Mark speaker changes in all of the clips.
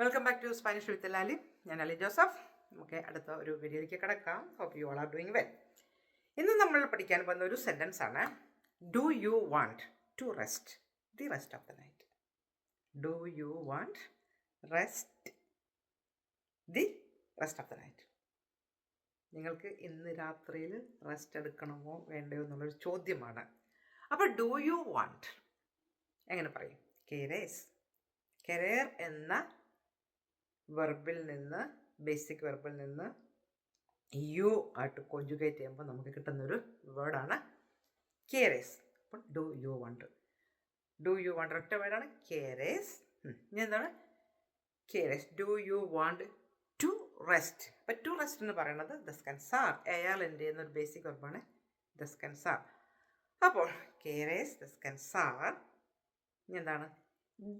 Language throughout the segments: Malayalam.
Speaker 1: Welcome back to Spanish with Lali ഞാൻ അലി ജോസഫ്. നമുക്ക് അടുത്ത ഒരു വീഡിയോയിലേക്ക് കിടക്കാം. Hope you all are doing well ഇന്ന് നമ്മൾ പഠിക്കാൻ പോകുന്ന ഒരു സെന്റൻസ് ആണ്. Do you want to rest the rest of the night do you want rest the rest of the night നിങ്ങൾക്ക് ഇന്ന് രാത്രിയിൽ റെസ്റ്റ് എടുക്കണമോ വേണ്ടയോ എന്നുള്ളൊരു ചോദ്യമാണ്. അപ്പോൾ ഡു യു വാണ്ട് എങ്ങനെ പറയും? കെരേസ് കെരേർ എന്ന വെർബിൽ നിന്ന് ബേസിക് വെർബിൽ നിന്ന് യു ആയിട്ട് കോഞ്ചുഗേറ്റ് ചെയ്യുമ്പോൾ നമുക്ക് കിട്ടുന്നൊരു വേർഡാണ് കെയറേസ് അപ്പം do you wonder do you wonder ഒറ്റ വേർഡാണ് കെയറേസ് ഇനി എന്താണ്? കെയറേസ് do you want to rest അപ്പം ടു റെസ്റ്റ് എന്ന് പറയുന്നത് ദസ്കൻ സാർ എയാൾ എന്റെ എന്നൊരു ബേസിക് വെർബാണ് ദസ്കൻ സാർ അപ്പോൾ കെയറേസ് ദസ്കൻ സാർ ഇനി എന്താണ്?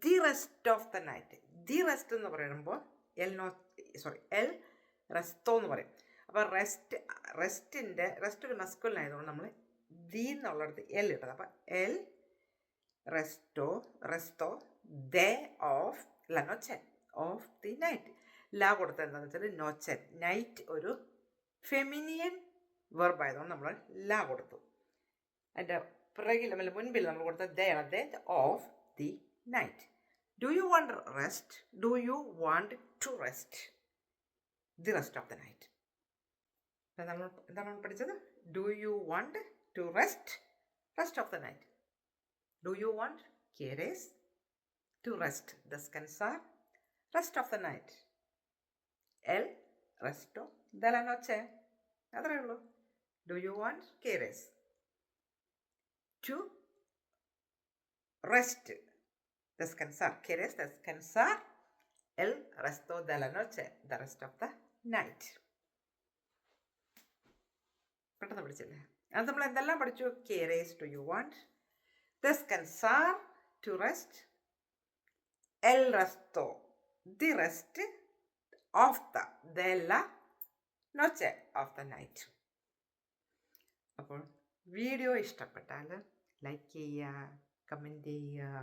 Speaker 1: The rest of the night the rest എന്ന് പറയുമ്പോൾ എൽ നോ സോറി എൽ റെസ്റ്റോ എന്ന് പറയും. അപ്പോൾ റെസ്റ്റ് റെസ്റ്റിന്റെ റെസ്റ്റ് ഒരു മസ്കുലൻ ആയതുകൊണ്ട് നമ്മൾ ദി എന്നുള്ളിടത്ത് എൽ ഇട്ടത്. അപ്പോൾ എൽ റെസ്റ്റോ റെസ്റ്റോ ദ ഓഫ് ല നോച്ചൻ ഓഫ് ദി നൈറ്റ് ല കൊടുത്തത് എന്താണെന്ന് വെച്ചാൽ നോച്ചൻ നൈറ്റ് ഒരു ഫെമിനിയൻ വെർബ് ആയതുകൊണ്ട് നമ്മൾ ല കൊടുത്തു. അതിന്റെ പിറകിൽ അല്ലെങ്കിൽ മുൻപിൽ നമ്മൾ കൊടുത്ത the the of the night do you want rest do you want to rest the rest of the night നമ്മൾ എന്താണ് പഠിച്ചത്? Do you want to rest rest of the night do you want കെയറേസ് to rest ദസ്കൻസാർ റെസ്റ്റ് ഓഫ് ദ നൈറ്റ് എൽ റെസ്റ്റോ ദലനോച്ചെ അത്രേ ഉള്ളൂ. Do you want കെയറേസ് to rest descansar. ¿Quieres descansar? El resto de la noche. The rest of the night. പെട്ടെന്ന് പഠിച്ചില്ലേ അത് നമ്മൾ എന്തെല്ലാം പഠിച്ചു കെയറേസ് to you want descansar to rest L resto the rest of the the la noche of the night അപ്പോൾ വീഡിയോ ഇഷ്ടപ്പെട്ടാൽ ലൈക്ക് ചെയ്യുക കമന്റ് ചെയ്യുക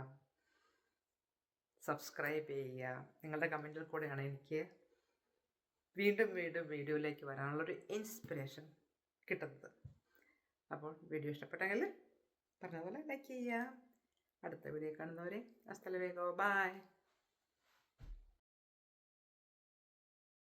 Speaker 1: സബ്സ്ക്രൈബ് ചെയ്യുക. നിങ്ങളുടെ കമന്റിൽ കൂടെയാണ് എനിക്ക് വീണ്ടും വീണ്ടും വീഡിയോയിലേക്ക് വരാനുള്ളൊരു ഇൻസ്പിറേഷൻ കിട്ടുന്നത്. അപ്പോൾ വീഡിയോ ഇഷ്ടപ്പെട്ടെങ്കിൽ പറഞ്ഞതുപോലെ ലൈക്ക് ചെയ്യുക. അടുത്ത വീഡിയോ കാണുന്നവരെ അസ്ഥല വേഗോ ബായ്